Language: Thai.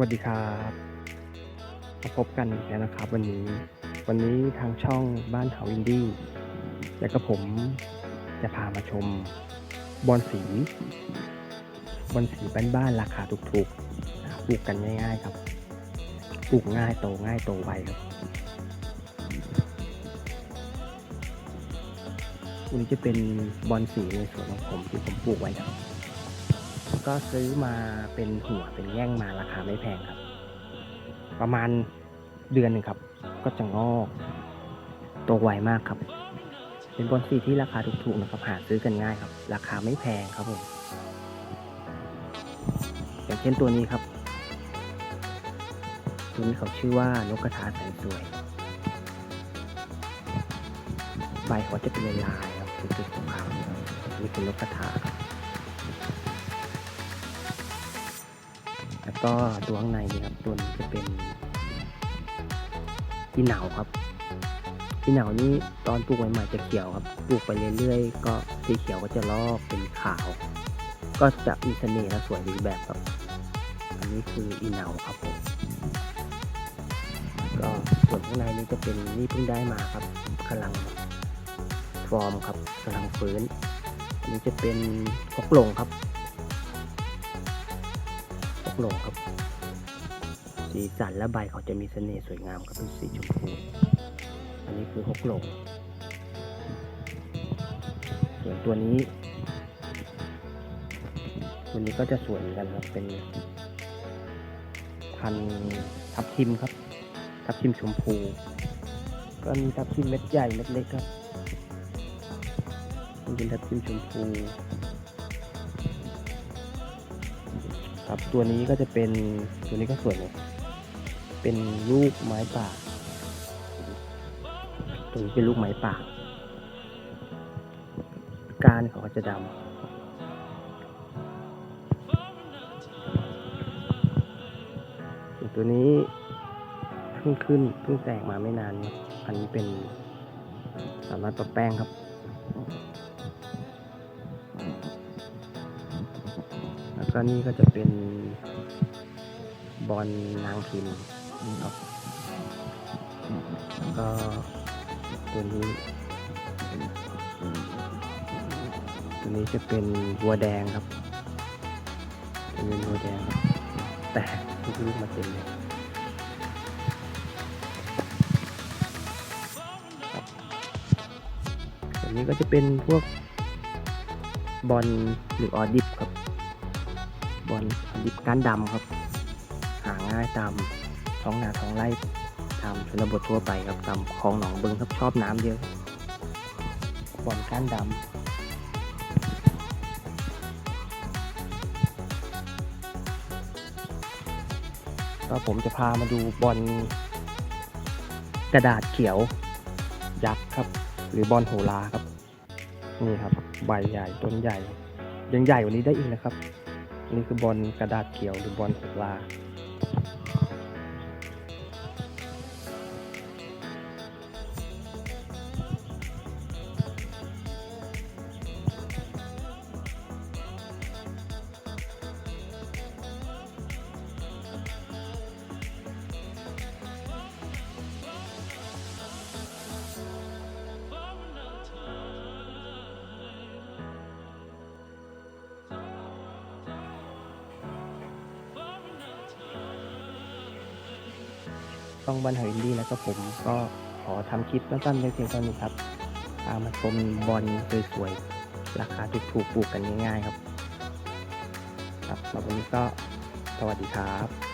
วัสดีครับมาพบกันอีกแล้วนะครับ วันนี้ วันนี้ทางช่องบ้านเฮาอินดี้และก็ผมจะพามาชม บอนสีบอนสีบ้านๆราคาถูกๆปลูกกันง่าย ๆ ครับปลูกง่ายโตง่ายโตไวครับวันนี้จะเป็นบอนสีในสวนของผมที่ผมปลูกไว้ครับ ก็ซื้อมาเป็นหัวเป็นแง่งมาราคาไม่แพงครับ ประมาณเดือนหนึ่งครับ ก็จะงอกโตไวมากครับ เป็นบอนสีที่ราคาถูกๆนะครับหาซื้อกันง่ายครับ ราคาไม่แพงครับผมอย่างเช่นตัวนี้ครับ ตัวนี้เขาชื่อว่านกกระทาแสนสวย ใบเขาจะเป็นลายๆครับจุดๆขาวนี่เป็นนกกระทาครับ แล้วก็ตัวข้างในนี่ครับตัวนี้จะเป็นอีเหนาครับอีเหนานี่ตอนปลูกใหม่ๆจะเขียวครับปลูกไปเรื่อยๆ ก็สีเขียวก็จะลอกเป็นขาว ก็จะมีเสน่ห์และสวยดีแบบครับ อันนี้คืออีเหนาครับผมก็ส่วนข้างในนี้จะเป็นนี่เพิ่งได้มาครับกำลังฟอร์มครับกำลังฟื้นอันนี้จะเป็นพกหลงครับ พกหลงครับ สีสันและใบเขาจะมีเสน่ห์สวยงามครับเป็นสีชมพู อันนี้คือฮกหลงส่วนตัวนี้ตัวนี้ก็จะสวยเหมือนกันครับ เป็นพันธุ์ทับทิมครับ ทับทิมชมพู ก็มีทับทิมเม็ดใหญ่เม็ดเล็กครับเป็นทับทิมชมพู ครับ ตัวนี้ก็จะเป็นตัวนี้ก็สวยเลยเป็นลูกไม้ป่าตัวนี้เป็นลูกไม้ป่ากานเขาก็จะดำตัวนี้เพิ่งขึ้นเพิ่งแตกมาไม่นาน อันนี้เป็นสามารถปะแป้งครับ ก็นี่ก็จะเป็นบอลนางพิมพ์ครับแล้วก็ตัวนี้ตัวนี้จะเป็นวัวแดงครับจะเป็นวัวแดงครับแต่ลูกมาเต็มเลยตัวนี้ก็จะเป็นพวกบอลหรือออดิบครับ บอลดิบก้านดำครับ หาง่ายตามท้องนาท้องไร่ตามชนบททั่วไปครับตามคลองหนองบึงครับชอบน้ำเยอะบอลก้านดำก็ผมจะพามาดูบอลกระดาษเขียวยักษ์ครับ หรือบอลโหราครับ นี่ครับ ใบใหญ่ต้นใหญ่ ยังใหญ่กว่านี้ได้อีกนะครับ นี่คือบอลกระดาษเขียวหรือบอลหกลา ต้องบันเทิงดีแล้วก็ผมก็ขอทำคลิปสั้นๆไว้เพียงเท่านี้ครับพามาชมบอลสวยๆราคาถูกๆปลูกกันง่ายๆครับ ครับวันนี้ก็สวัสดีครับ